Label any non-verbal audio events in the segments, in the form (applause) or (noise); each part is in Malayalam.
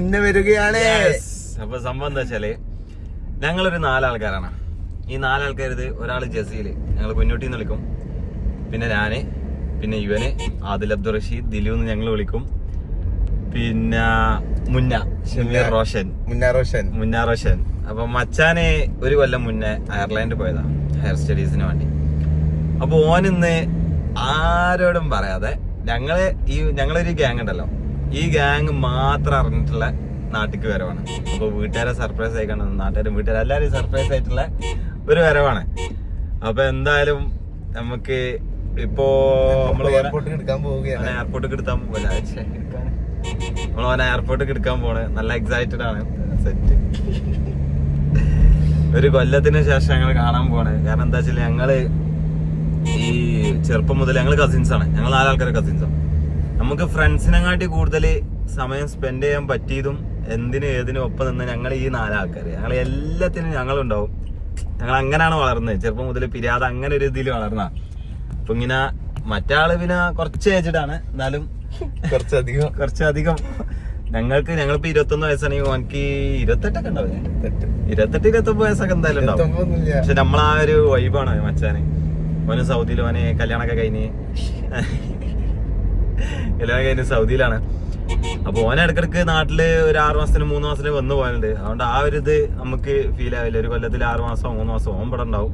ഇന്ന് മുന്നേ വരികയാണ്. അപ്പൊ സംഭവം എന്താ വെച്ചാൽ ഞങ്ങളൊരു നാലാൾക്കാരാണ്. ഈ നാലാൾക്കാരത് ഒരാൾ ജസീൽ ഞങ്ങൾ കുഞ്ഞോട്ടിന്ന് വിളിക്കും. പിന്നെ ഞാൻ പിന്നെ ഇവന് ആദിൽ അബ്ദുൾ റഷീദ് ദിലു എന്ന് ഞങ്ങൾ വിളിക്കും. പിന്നെ മുന്ന ഷമീർ റോഷൻ. മുന്ന റോഷൻ. മുന്ന റോഷൻ. അപ്പൊ മച്ചാനെ ഒരു കൊല്ലം മുന്നേ അയർലൻഡ് പോയതാ ഹയർ സ്റ്റഡീസിന് വേണ്ടി. അപ്പൊ ഓനിന്ന് ആരോടും പറയാതെ ഞങ്ങൾ ഈ ഞങ്ങളൊരു ഗ്യാങ് ഉണ്ടല്ലോ. ഈ ഗാങ് മാത്രം അറിഞ്ഞിട്ടുള്ള നാട്ടിക്ക് വരവാണ്. അപ്പൊ വീട്ടുകാരെ സർപ്രൈസ് ആയിക്കണം. നാട്ടുകാരും വീട്ടുകാരും എല്ലാവരും സർപ്രൈസ് ആയിട്ടുള്ള ഒരു വരവാണ്. അപ്പൊ എന്തായാലും നമുക്ക് ഇപ്പോ നമ്മൾ എയർപോർട്ടിൽ എടുക്കാൻ പോവുകയാണ്. എയർപോർട്ടിൽ എടുക്കാൻ പോകില്ല നമ്മൾ ഓനെ എയർപോർട്ടിൽ എടുക്കാൻ പോണ് നല്ല എക്സൈറ്റഡ് ആണ്. സെറ്റ് ഒരു കൊല്ലത്തിന് ശേഷം ഞങ്ങൾ കാണാൻ പോണ് കാരണം എന്താ വെച്ചാൽ ഞങ്ങൾ ഈ ചെറുപ്പം മുതൽ ഞങ്ങൾ കസിൻസ് ആണ്. ഞങ്ങൾ നാലാൾക്കാരെ കസിൻസ് ആണ്. നമുക്ക് ഫ്രണ്ട്സിനെങ്ങാട്ടി കൂടുതൽ സമയം സ്പെൻഡ് ചെയ്യാൻ പറ്റിയതും എന്തിനും ഏതിനും ഒപ്പം നിന്ന് ഞങ്ങൾ ഈ നാലാൾക്കാര്. ഞങ്ങൾ എല്ലാത്തിനും ഞങ്ങളുണ്ടാവും. ഞങ്ങൾ അങ്ങനെയാണ് വളർന്നത്. ചെറുപ്പം മുതൽ പിരിയാതെ അങ്ങനെ ഒരു ഇതിൽ വളർന്ന. അപ്പൊ ഇങ്ങനെ മറ്റാൾ പിന്നെ കുറച്ച് ഏജ്ഡാണ് എന്നാലും കുറച്ചധികം. കുറച്ചധികം. ഞങ്ങൾക്ക് ഞങ്ങളിപ്പോ ഇരുപത്തൊന്ന് വയസ്സാണെങ്കിൽ ഓനക്ക് ഇരുപത്തെട്ടൊക്കെ ഉണ്ടാവും. ഇരുപത്തെട്ട്. ഇരുപത്തൊമ്പത് വയസ്സൊക്കെ എന്തായാലും ഉണ്ടാവും. പക്ഷെ നമ്മളാ ഒരു വൈബാണ് മച്ചാന്. ഓന് സൗദിയിൽ ഓനെ കല്യാണമൊക്കെ കഴിഞ്ഞ്. കല്യാണം കഴിഞ്ഞ് സൗദിയിലാണ്. അപ്പൊ ഓനെ ഇടക്കിടക്ക് നാട്ടിൽ ഒരു ആറു മാസത്തിന് മൂന്ന് മാസത്തിന് വന്നു പോകാനുണ്ട്. അതുകൊണ്ട് ആ ഒരു ഇത് നമുക്ക് ഫീൽ ആവില്ല. ഒരു കൊല്ലത്തിൽ ആറു മാസം മൂന്ന് മാസം ഓൻ ഇവിടെ ഉണ്ടാവും.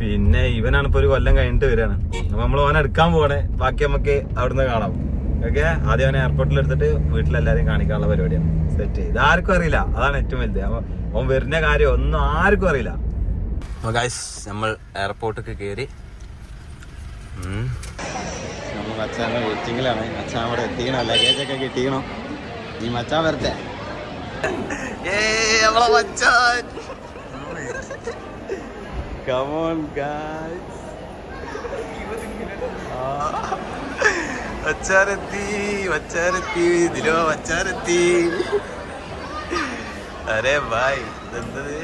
പിന്നെ ഇവനാണ് ഇപ്പൊ ഒരു കൊല്ലം കഴിഞ്ഞിട്ട് വരികയാണ്. അപ്പൊ നമ്മൾ ഓനെ എടുക്കാൻ പോകണേ ബാക്കി നമുക്ക് അവിടുന്ന് കാണാം. ഓക്കെ? ആദ്യം അവനെ എയർപോർട്ടിൽ എടുത്തിട്ട് വീട്ടിലെല്ലാരെയും കാണിക്കാനുള്ള പരിപാടിയാണ്. സെറ്റ് ഇത് ആർക്കും അറിയില്ല. അതാണ് ഏറ്റവും വലുത്. അവൻ വരുന്ന കാര്യം ഒന്നും ആർക്കും അറിയില്ല. നമ്മൾ എയർപോർട്ടിലേക്ക് കയറി നമ്മൾ മച്ചാന്റെ വെയിറ്റിങ്ങിലാണ്. മച്ചാൻ അവിടെ എത്തിക്കണോ? ലഗേജ് ഒക്കെ കിട്ടിക്കണോ? നീ മച്ചാൻ വരട്ടെ. on, guys. വച്ചാരെത്തി വച്ചാരെത്തി ഇതിലോ വച്ചാരെത്തി അരെ ബായ് ഇതെന്തത്?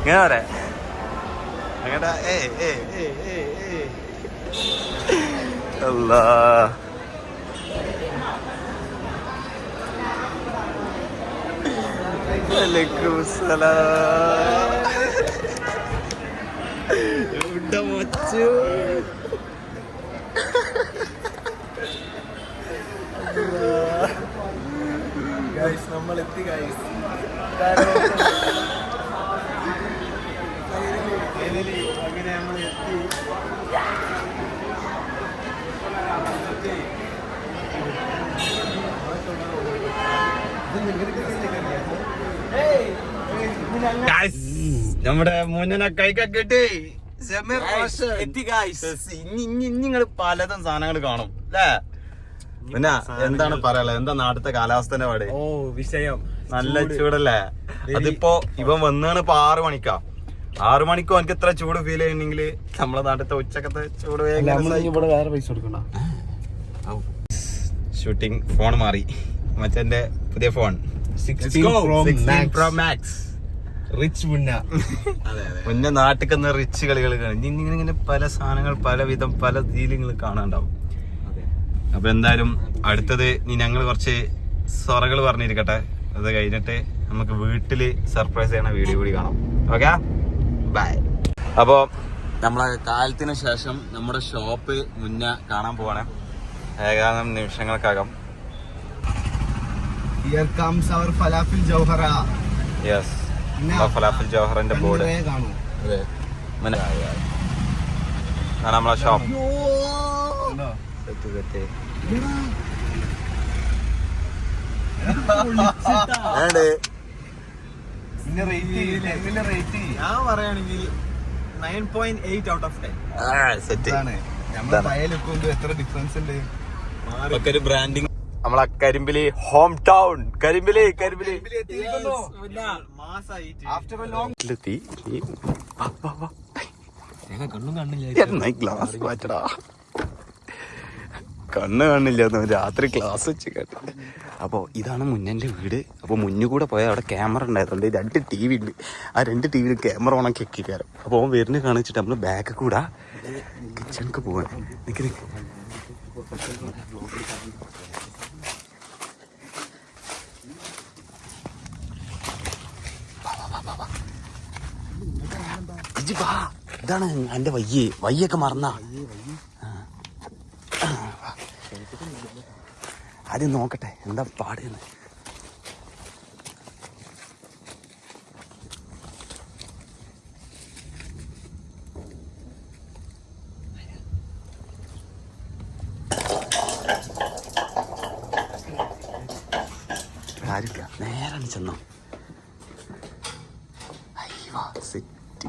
ഇങ്ങനെ വരെ അങ്ങനെ ഏ ഏ ഏ ഏ അല്ലാ. മച്ചു നമ്മൾ എത്തി ഗൈസ് അങ്ങനെ നമ്മൾ എത്തി. നമ്മുടെ മുന്നിനെ കൈക്കൊക്കെ. എത്തി ഇനി ഇനി നിങ്ങൾ പലതും സാധനങ്ങൾ കാണും അല്ലേ? പിന്നെ എന്താണ് പറയാനുള്ളത്? എന്താ നാട്ടിലത്തെ കാലാവസ്ഥന്റെ പാട്? ഓ വിഷയം. നല്ല ചൂടല്ലേ? അതിപ്പോ ഇവൻ വന്നാണ് ഇപ്പൊ ആറ് മണിക്കാ. ആറു മണിക്കോ എനിക്ക് എത്ര ചൂട് ഫീൽ ചെയ്യുന്നെങ്കിൽ നമ്മളെ നാട്ടിലത്തെ ഉച്ചക്കത്തെ ചൂട് ഇവിടെ വേറെ പൈസ കൊടുക്കണ്ട. ഷൂട്ടിംഗ് ഫോൺ മാറി. മച്ചന്റെ പുതിയ ഫോൺ റിച്ച് മുന്ന മുന്നേ നാട്ടിൽ റിച്ച് കളികൾ കാണും. ഇങ്ങനെ ഇങ്ങനെ പല സാധനങ്ങൾ പല വിധം പല രീതിയിൽ കാണാണ്ടാവും അപ്പൊ എന്തായാലും അടുത്തത് ഇനി ഞങ്ങൾ കുറച്ച് സ്വറകൾ പറഞ്ഞിരിക്കട്ടെ. അത് കഴിഞ്ഞിട്ട് നമുക്ക് വീട്ടിൽ സർപ്രൈസ് ചെയ്യണ വീഡിയോ കൂടി കാണാം. ഓക്കെ ബൈ അപ്പോ നമ്മളെ കാലത്തിന് ശേഷം നമ്മുടെ ഷോപ്പ് മുന്നേ കാണാൻ പോവാണ്. ഏകാനം നിമിഷങ്ങൾക്കകം. Here comes our falafel Jouhara yes falafel ജോഹറിന്റെ ബോർഡ് നമ്മളെ ഷോപ്പ് ഉണ്ടോ? പിന്നെ റേറ്റ് ചെയ്യില്ല എങ്ങനെ റേറ്റ് ചെയ്യും ഞാൻ പറയുകയാണെങ്കിൽ nine point eight out of ten set. എത്ര ബ്രാൻഡിങ് നമ്മളെ കരിമ്പിലി ഹോം ടൗൺ കരിമ്പിലി കരിമ്പിലി. മാസായിട്ട്. ആഫ്റ്റർ എ ലോങ് തീ കണ്ണും കണ്ണില്ല ഗ്ലാസ് മാറ്റടാ. കണ്ണ് കാണില്ല രാത്രി ക്ലാസ് വെച്ച് കേട്ടോ. അപ്പോൾ ഇതാണ് മുന്നന്റെ വീട്. അപ്പോൾ മുന്നു കൂടെ പോയാൽ അവിടെ ക്യാമറ ഉണ്ടായതുകൊണ്ട് രണ്ട് ടി വി ഉണ്ട്. ആ രണ്ട് ടി വിയിൽ ക്യാമറ ഓണാക്കി എക്കി കയറും അപ്പോൾ അവൻ വരുന്ന കാണിച്ചിട്ട് നമ്മൾ ബാക്ക് കൂടെ കിച്ചണിക്ക് പോവാൻ നിൽക്ക് നിൽക്ക് ഇതാണ് എന്റെ വയ്യേ. വയ്യൊക്കെ മറന്നാ. ആദ്യം നോക്കട്ടെ എന്താ പാടുന്നത് ആരില്ല നേരാണ് ചെന്നോ അയ്യോ സെറ്റ്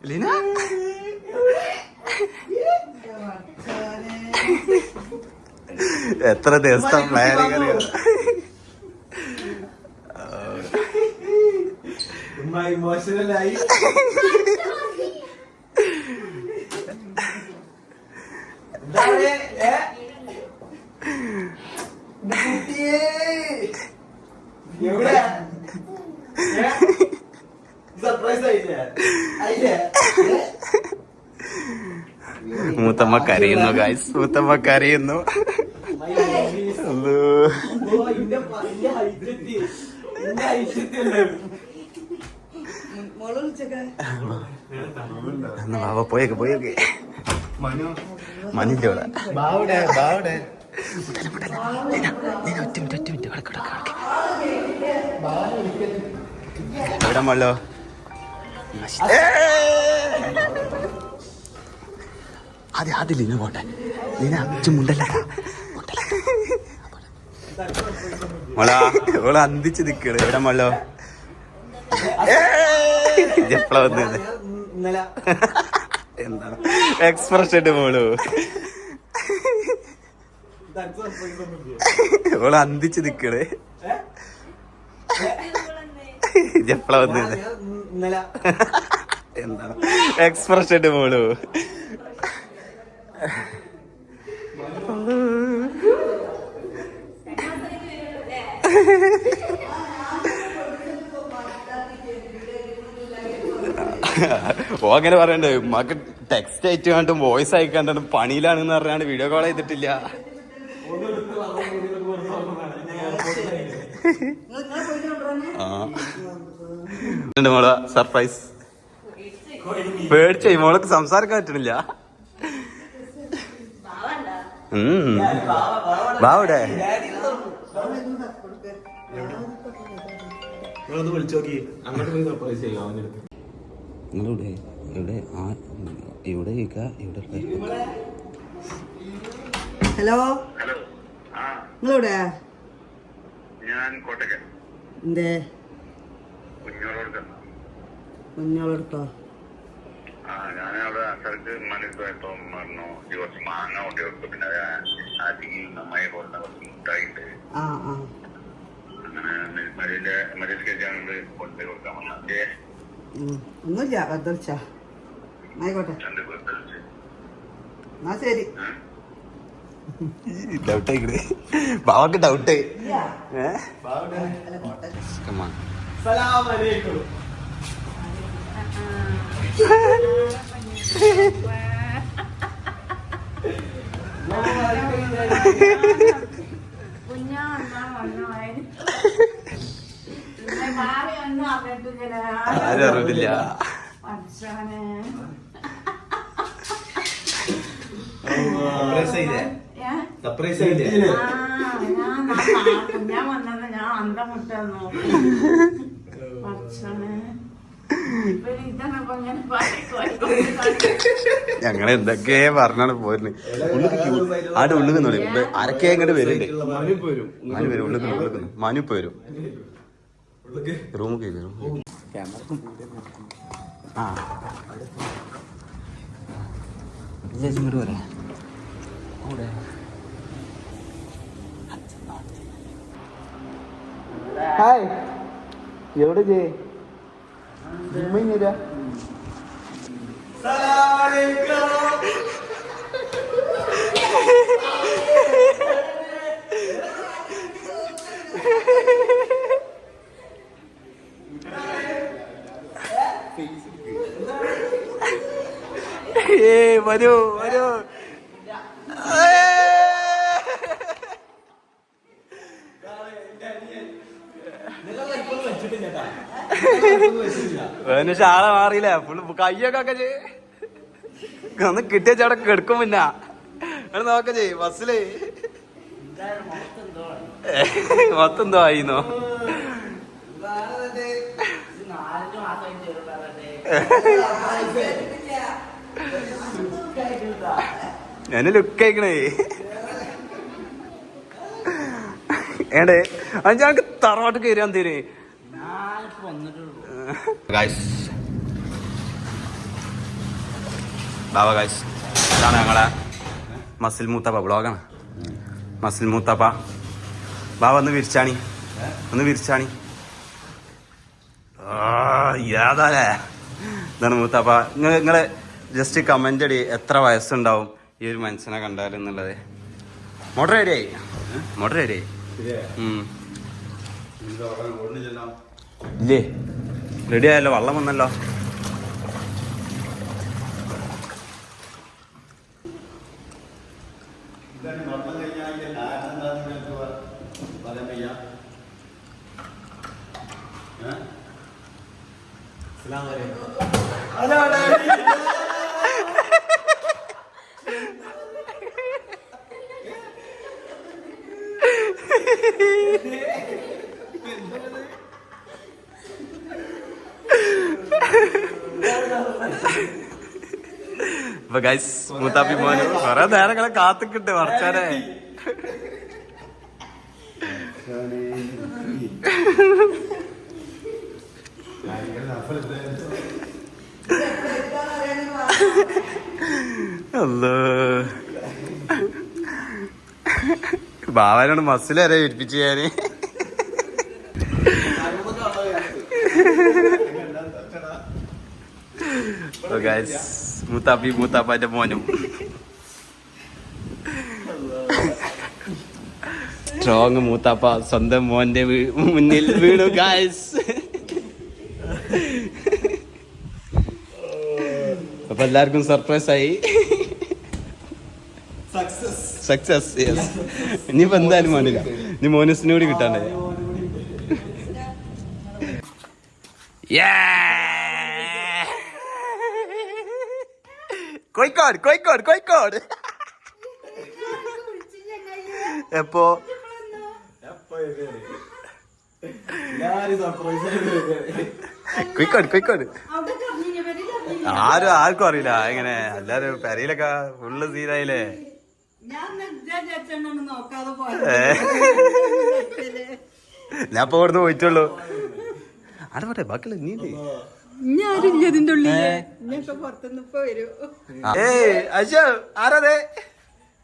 ലീന എത്ര ദിവസത്തെ പ്ലാനിങ് അറിയോ ഉമ്മ ഇമോഷണൽ ആയി എന്താണ് ഏ? ഇത് കുട്ടിയേ എവിടെ സർപ്രൈസ് ആയില്ലേ ആയില്ലേ ഏ? മൂത്തമ്മ കരയുന്നു ഗായ്സ് മൂത്തമ്മ കരയുന്നു. My പോയൊക്കെ പോയൊക്കെ മനിന്റെ ഇവിടെ ഒറ്റ മിനിറ്റ് ഒറ്റ മിനിറ്റ്. കിടക്ക് കിടക്ക്. കിടക്ക് എവിടെ മള്ളോ ആദ്യം അത് ലീന പോട്ടെ. ലീന അഞ്ച് മുണ്ടല്ല? മോളാ ഓൾ അന്തിച്ച് നിക്കണ്. എവിടെ മള്ളോ എക്സ്പ്രഷൻ മോളു? ഓൾ അന്തിച്ച് നിക്കണ്? എപ്പളാ വന്നത്? എന്താണ് എക്സ്പ്രഷൻ മോളു. ഓ അങ്ങനെ പറയണ്ടേ? മക്ക് ടെക്സ്റ്റ് അയച്ചു കണ്ടും വോയിസ് അയക്കാണ്ടും പണിയിലാണെന്ന് പറഞ്ഞാണ് വീഡിയോ കോൾ ചെയ്തിട്ടില്ല. ആ. മോളെ സർപ്രൈസ് പേടിച്ചേ മോൾക്ക് സംസാരിക്കാൻ പറ്റണില്ല. ഉം. ബാവിടെ? നിങ്ങളൊന്ന് വിളിച്ചു നോക്കി. അങ്ങോട്ട് പോയി സർപ്രൈസ് ചെയ്യാം അവന്റെ അടുത്ത്. നിങ്ങളിവിടെ? ഇവിടെ ആ ഇവിടെ ഇരിക്ക ഇവിടെ ഹലോ? ഹലോ. ആ. നിങ്ങളിവിടെ? ഞാൻ കോട്ടയ്ക്കൽ എന്തേ? കുഞ്ഞോളോട് കുഞ്ഞോളെടുത്തോ? ആ ആ. ഒന്നുമില്ല കത്തളിച്ച ആയിക്കോട്ടെ. എന്നാ ശരി. ഡൗട്ട് ആയിക്കണേ. ബാവക്ക് ഡൗട്ട് ഏഹ് (laughs) ആരും അറിവില്ല ഞാൻ വന്നത് ഞാൻ അന്തം മുട്ട നോക്കി (laughs) ഞങ്ങൾ എന്തൊക്കെ പറഞ്ഞാണ് പോരുന്നത് ആടെ ഉള്ളിൽ നിന്നോളി. അരക്കെ ഇങ്ങോട്ട് വരുന്നുണ്ട് മനു വരും ഉള്ളിൽ നിന്ന് ഉള്ളിൽ നിന്ന്. മനു ഇപ്പൊ വരും റൂം കയറി ആ ചേച്ചി ഇങ്ങോട്ട് വരാം ഹായ്. എവിടെ ജേ ജിമ്മ വരാ ഏ വരൂ വരൂ വേറെ മാറിയില്ലേ മാറിയില്ല? ഫുള്ള് കയ്യൊക്കെ ഒക്കെ ഒന്ന് കിട്ടിയ ചവിടെ കെടുക്കും പിന്നെ. അങ്ങനെ നോക്ക ചെയ് ബസ്സിൽ. മൊത്തം എന്തോ ആയിന്നോ? ഞാൻ ലുക്ക് അയക്കണേ ഏണ്ടേ അഞ്ചാൾക്ക് തറവാട്ട് കയറാൻ തരേ ബാബ ഗൈസ് ഇതാണ് ഞങ്ങളെ മസിൽ മൂത്തപ്പ ബ്ലോഗാണ് മസിൽ മൂത്തപ്പ. ബാബ ഒന്ന് വിരിച്ചാണി. ഒന്ന് വിരിച്ചാണി. ആ, യാതാലേ ഇതാണ് മൂത്തപ്പ. നിങ്ങൾ നിങ്ങൾ ജസ്റ്റ് കമന്റ് അടി എത്ര വയസ്സുണ്ടാവും ഈ ഒരു മനുഷ്യനെ കണ്ടാൽ എന്നുള്ളത്. മോട്ടർ ആയി? മോട്ടർ ഉം. ഇല്ലേ? റെഡി ആയല്ലോ വള്ളം വന്നല്ലോ. (laughs) അപ്പൊ ഗൈസ് മൂത്താപ്പി മോന് കൊറേ നേരങ്ങളെ ഞാൻ. ഗൈസ് മൂത്താപ്പി മൂത്താപ്പാന്റെ മോനും സ്ട്രോങ് മൂത്താപ്പ സ്വന്തം മോന്റെ മുന്നിൽ വീണു ഗൈസ് അപ്പൊ എല്ലാവർക്കും സർപ്രൈസ് ആയി സക്സസ് യെസ് ഇനിയിപ്പോ എന്തായാലും മോനില്ല ഇനി മോനസിന് കൂടി കിട്ടാണ്ടേ Yeah! കോഴിക്കോട് കോഴിക്കോട് കോഴിക്കോട്. എപ്പോ? കോഴിക്കോട് കോഴിക്കോട്. ആരും ആർക്കും അറിയില്ല. എങ്ങനെ എല്ലാരും പെരയിലൊക്കെ ഫുള്ള് സീനായില്ലേ. ഞാൻ ഇപ്പൊ ഇവിടുന്ന് പോയിട്ടുള്ളൂ. അവിടെ പോട്ടെ ബാക്കിയുള്ള നീ ഞാനില്ല ഇതിന്റെ ഉള്ളിൽ ഇനിയൊക്കെ പുറത്തുനിന്ന് ഇപ്പൊ വരൂ. ഏയ് അശോ ആരതെ?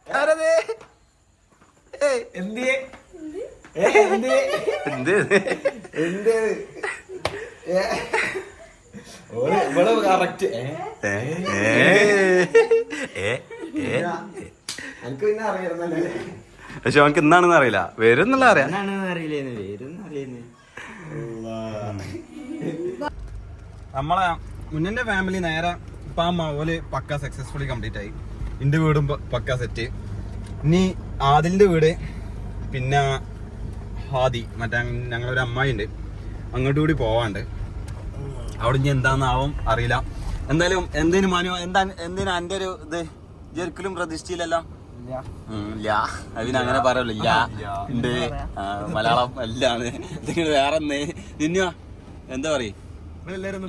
ആരതെ? ഏയ് എന്തിയെ? എന്ത്? എന്ത്? ഇവിടെ കറക്റ്റ് ഏ, ഏ, ഏ, ഏ. എനിക്ക് പിന്നെ അറിയാം പക്ഷെ അവനക്ക് എന്താണെന്ന് അറിയില്ല. വരും എന്നുള്ള അറിയാം. അറിയില്ലേന്ന് നമ്മളെ മുന്നിന്റെ ഫാമിലി നേരെ ഇപ്പൊ ആ മകൽ പക്ക സക്സസ്ഫുള്ളി കംപ്ലീറ്റ് ആയി. എന്റെ വീടും പക്ക സെറ്റ് ഇനി ആദിലിന്റെ വീട് പിന്നെ ഹാദി മറ്റേ ഞങ്ങളൊരു അമ്മായി ഉണ്ട് അങ്ങോട്ട് കൂടി പോവാണ്ട്. അവിടെ ഇനി എന്താന്നാവും അറിയില്ല. എന്തായാലും എന്തിനു മനു എന്താ എന്തിനാ എന്റെ ഒരു ഇത്? ജെർക്കലും പ്രതീക്ഷിച്ചില്ലല്ലോ? അതിനങ്ങനെ പറയല്ലോ ഇല്ല. ഉണ്ട് മലയാളം അല്ലാന്ന്. ഇതിന് വേറെ നിന്നു എന്താ പറയ്?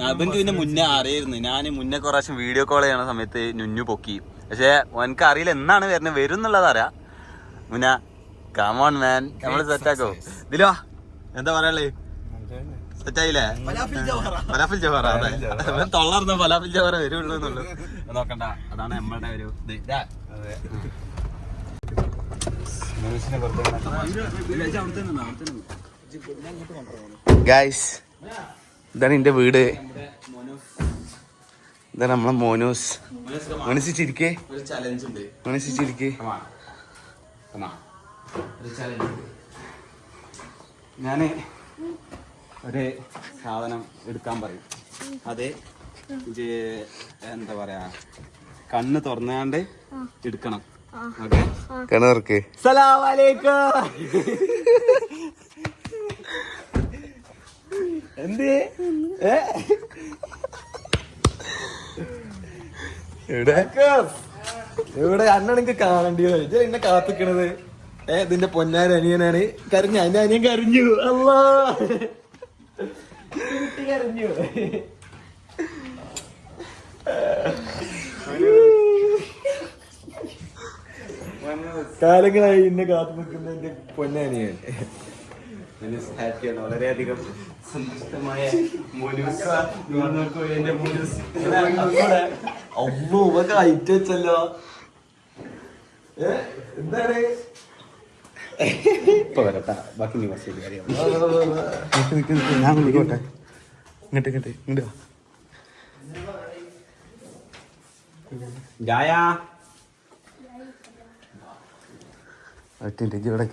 അവൻക്ക് പിന്നെ മുന്നേ അറിയായിരുന്നു. ഞാൻ മുന്നേ പ്രാവശ്യം വീഡിയോ കോൾ ചെയ്യണ സമയത്ത് നുഞ്ഞു പൊക്കി. പക്ഷെ എനിക്ക് അറിയില്ല എന്നാണ് വരുന്നത്. വരും എന്നുള്ളത് അറിയാം. മുന്ന കമോൺ മാൻ നമ്മൾ സെറ്റാക്കോ ഇതിലോ? എന്താ പറയാളേ സെറ്റായില്ലേ ഫലാഫിൽ ജവഹറ. അതെ. അവൻ തൊള്ളർന്ന ഫലാഫിൽ ജവഹറ വരുള്ളൂ എന്നുള്ളു. നോക്കണ്ട. അതാണ് നമ്മളുടെ ഒരു. ഗായ്സ് ഇതാണ് എന്റെ വീട്. ഇതാണ് നമ്മളെ മോനോസ്. മനസ്സിച്ചിരിക്കേ മനസ്സിച്ചിരിക്കേ ഞാൻ ഒരു സാധനം എടുക്കാൻ പറയും. അത് ഇത് എന്താ പറയാ? കണ്ണ് തുറന്നാണ്ട് എടുക്കണം. ഓക്കെ? കണ്ണുറക്ക് എന്ത്? എവിടെ? ഇവിടെ അണ്ണനെനിക്ക് കാണണ്ടിയോ ഇത് എന്നെ കാത്തിക്കണത്. ഏ ഇതിന്റെ പൊന്നാര അനിയനാണ്. കരഞ്ഞു അതിന്റെ അനിയൻ കരഞ്ഞു. അല്ലാ. കരഞ്ഞു. കാലങ്ങളായി എന്നെ കാത്തു നിൽക്കുന്ന എന്റെ പൊന്നാനിയൻ ഹാപ്പിയാണ് വളരെയധികം സന്തുഷ്ടമായ അമ്മ ഉപക ഹൈറ്റ് വെച്ചല്ലോ. ഏ, എന്താണ്? ഇപ്പൊ വരട്ടാ. ബാക്കി നീ കുറച്ച് കാര്യം ഞാൻ വിളിക്കോട്ടെ ഇങ്ങോട്ട് ഇങ്ങോട്ട് ഇങ്ങോട്ട് വാ. ജായ. ഒറ്റ ഇജ്ജ് ഇവിടെ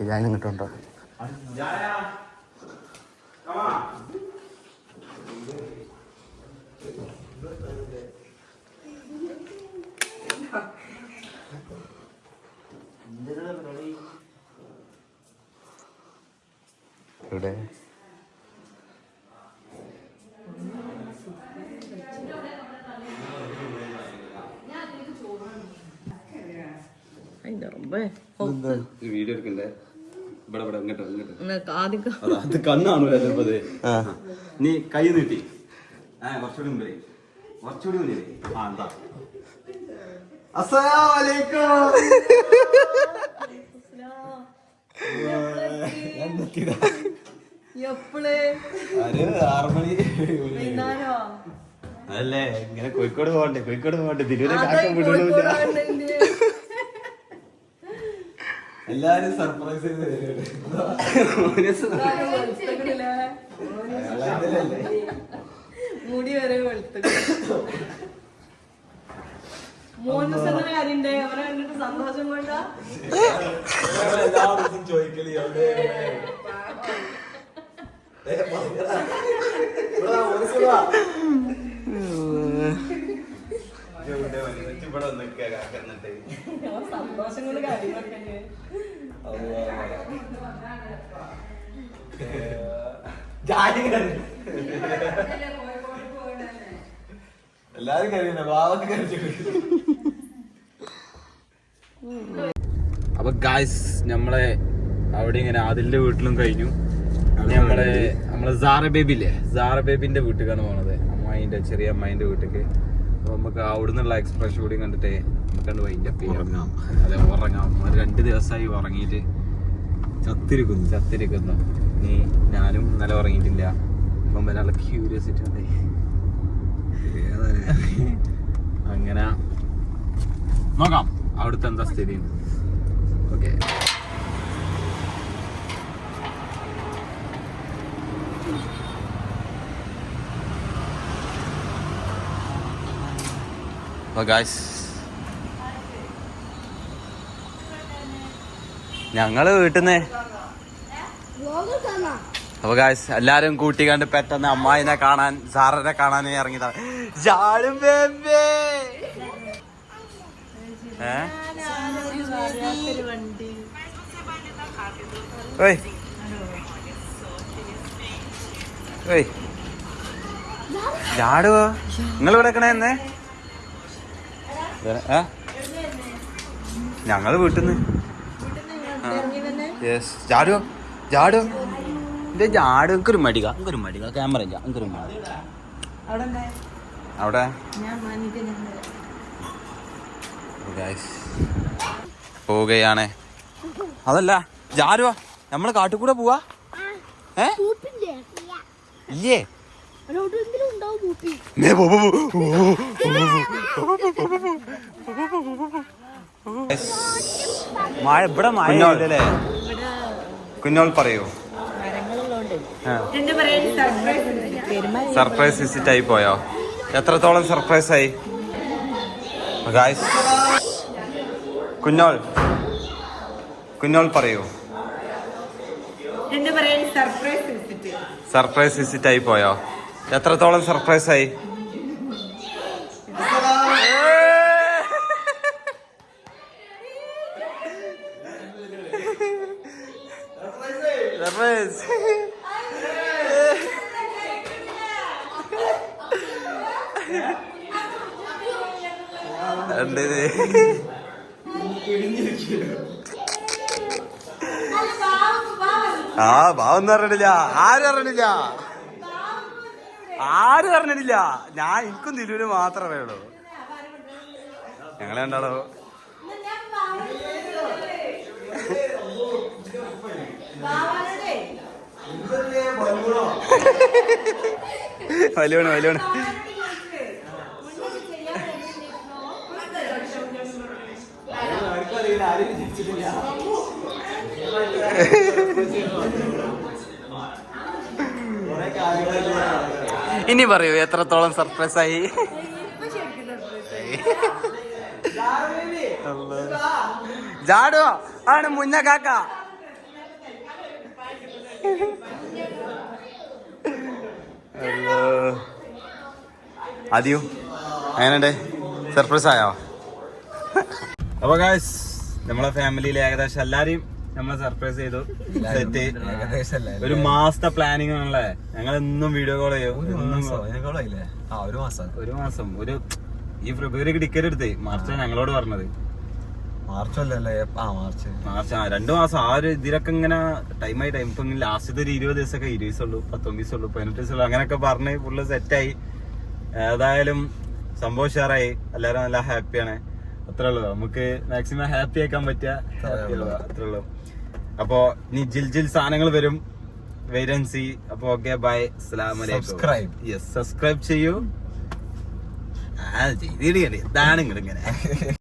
ഞാൻ ഇങ്ങോട്ട് ഉണ്ടോ ഇവിടെ അതിന്റെ റബ്ബേ. വീഡിയോ എടുക്കണ്ടേ? ഇവിടെ ഇവിടെ ഇങ്ങോട്ടോ ഇങ്ങോട്ടോ. നിനക്ക് ആദ്യം അതാ അത് കണ്ണാണോ ചിലപ്പോ അത് നീ കൈ നീട്ടി. ആ കുറച്ചുകൂടി മുമ്പിലേ. കുറച്ചുകൂടി മുന്നിലേ. ആ എന്താ അസ്സലാമലൈക്കും. എപ്പൾ? ഒരു ആറ് മണി. വൈകുന്നേരോ? അതല്ലേ ഇങ്ങനെ കോഴിക്കോട് പോകണ്ടേ കോഴിക്കോട് പോകണ്ടേ തിരുവല്ല കാക്ക. എല്ലാരും സർപ്രൈസ് ചെയ്ത്? മുടി വരെ വെളുത്തുക്കിടി. മൂന്ന് ദിവസം കാര്യണ്ടേ അവനെ കണ്ടിട്ട് സന്തോഷം കൊണ്ടാ? ചോദിക്കൽ എവിടെ? ഇവിടെ നിൽക്കുക കാക്ക എന്നിട്ട് അവൻ സന്തോഷം കൊണ്ട് കാര്യങ്ങളൊക്കെ എല്ലാരും കഴിയുന്ന ബാവൊക്കെ കരുതി അപ്പൊ ഗായ്സ് നമ്മളെ അവിടെ ഇങ്ങനെ ആദിലിന്റെ വീട്ടിലും കഴിഞ്ഞു. നമ്മളെ നമ്മളെ സാറ ബേബി ഇല്ലേ സാറ ബേബിന്റെ വീട്ടിലേക്കാണ് പോണത്. അമ്മായിന്റെ ചെറിയ അമ്മായിന്റെ വീട്ടിലേക്ക്. അപ്പൊ നമുക്ക് അവിടുന്നുള്ള എക്സ്പ്രഷൻ കൂടി കണ്ടിട്ട് നമുക്കണ്ട് വൈൻഡ് അപ്പ് ചെയ്യാം. അതെ ഉറങ്ങാം. ഒരു രണ്ട് ദിവസമായി ഉറങ്ങിയിട്ട് ചത്തിരിക്കുന്നു. ചത്തിരിക്കുന്നു. നീ ഞാനും ഇന്നലെ ഉറങ്ങിയിട്ടില്ല. ഇപ്പം നല്ല ക്യൂരിയോസിറ്റി ഉണ്ട്. അങ്ങനെ നോക്കാം. അവിടുത്തെ എന്താ സ്ഥിതി? ഓക്കെ ഗായ്സ് ഞങ്ങൾ വീട്ടിൽ നിന്ന് അപ്പൊ ഗായ്സ് എല്ലാരും കൂട്ടിക്കണ്ട് പെട്ടെന്ന് അമ്മായിനെ കാണാൻ സാറിനെ കാണാൻ ഇറങ്ങിയതാണ് ജാടും ബേബേ! ഏ? വണ്ടി ഓയ് ഓയ് ജാടുവോ നിങ്ങൾ ഇവിടെ നിക്കണേ ഏ? ഞങ്ങൾ വീട്ടിൽ നിന്ന് യെസ് ജാടോ ജാടോ ഇത് ജാടോ എനിക്കൊരു മടിക എനിക്കൊരു മടിക. ക്യാമറ ഇല്ല എനിക്കൊരു മടി അവിടെ? പോവുകയാണ്. അതല്ല ജാരുവാ നമ്മൾ കാട്ടുകൂടെ പോവാ? ഏ? ഇല്ലേ? മഴ ഇവിടെ മഴ ഇല്ലല്ലേ? കുഞ്ഞോൾ പറയൂ. സർപ്രൈസ് വിസിറ്റ് ആയി പോയോ? എത്രത്തോളം സർപ്രൈസ് ആയി? ഗായ്സ് കുഞ്ഞോൾ. കുഞ്ഞോൾ പറയൂ. സർപ്രൈസ് വിസിറ്റ് ആയി പോയോ? എത്രത്തോളം സർപ്രൈസ് ആയി? സർപ്രൈസ് ആ ഭാവം അറിയണില്ല. ആരും അറിയണില്ല. ആരും അറിഞ്ഞിട്ടില്ല ഞാൻ എനിക്കും തിരൂര് മാത്രമേ ഉള്ളൂ. ഞങ്ങളെ ആരും വിചാരിച്ചിട്ടില്ല കുറെ കാര്യങ്ങളൊക്കെ ഇനി പറയൂ എത്രത്തോളം സർപ്രൈസ് ആയി? ജാടോ ആണ് മുന്ന കാക്ക. അതെയോ അങ്ങനെ സർപ്രൈസ് ആയോ? അപ്പൊ ഗായ്സ് നമ്മളെ ഫാമിലിയിലെ ഏകദേശം എല്ലാരെയും നമ്മളെ സർപ്രൈസ് ചെയ്തു. സെറ്റ്. ഒരു മാസത്തെ പ്ലാനിങ് ആണല്ലേ? ഞങ്ങൾ എന്നും വീഡിയോ കോൾ ചെയ്യും ഒരു മാസം. ഒരു മാസം. ഒരു ഈ ഫെബ്രുവരിക്ക് ടിക്കറ്റ് എടുത്തേ മാർച്ചാണ് ഞങ്ങളോട് പറഞ്ഞത്. മാർച്ച് അല്ലല്ലേ ആ മാർച്ച് മാർച്ച് ആ രണ്ടു മാസം. ആ ഒരു ഇതിലൊക്കെ ഇങ്ങനെ ടൈമായി ടൈം ഇപ്പൊ ലാസ്റ്റ് ഒരു ഇരുപത് ദിവസമൊക്കെ ഇരുപത് ദിവസമുള്ളൂ പത്തൊമ്പത് ദിവസമുള്ളൂ പതിനെട്ട് ദിവസമുള്ളൂ അങ്ങനെയൊക്കെ പറഞ്ഞ് ഫുള്ള് സെറ്റായി ഏതായാലും സംഭവം ഷെയറായി എല്ലാവരും നല്ല ഹാപ്പിയാണ് അത്രേ ഉള്ളൂ. നമുക്ക് മാക്സിമം ഹാപ്പി ആക്കാൻ പറ്റിയ അത്രേ ഉള്ളൂ. അപ്പോ ഇനി ജിൽ ജിൽ സാധനങ്ങൾ വരും. വെയിറ്റ് അപ്പൊ okay bye subscribe yes subscribe ചെയ്യൂ. ആ ചെയ്തിടിയല്ലേ ഇതാണ് ഇങ്ങനെ.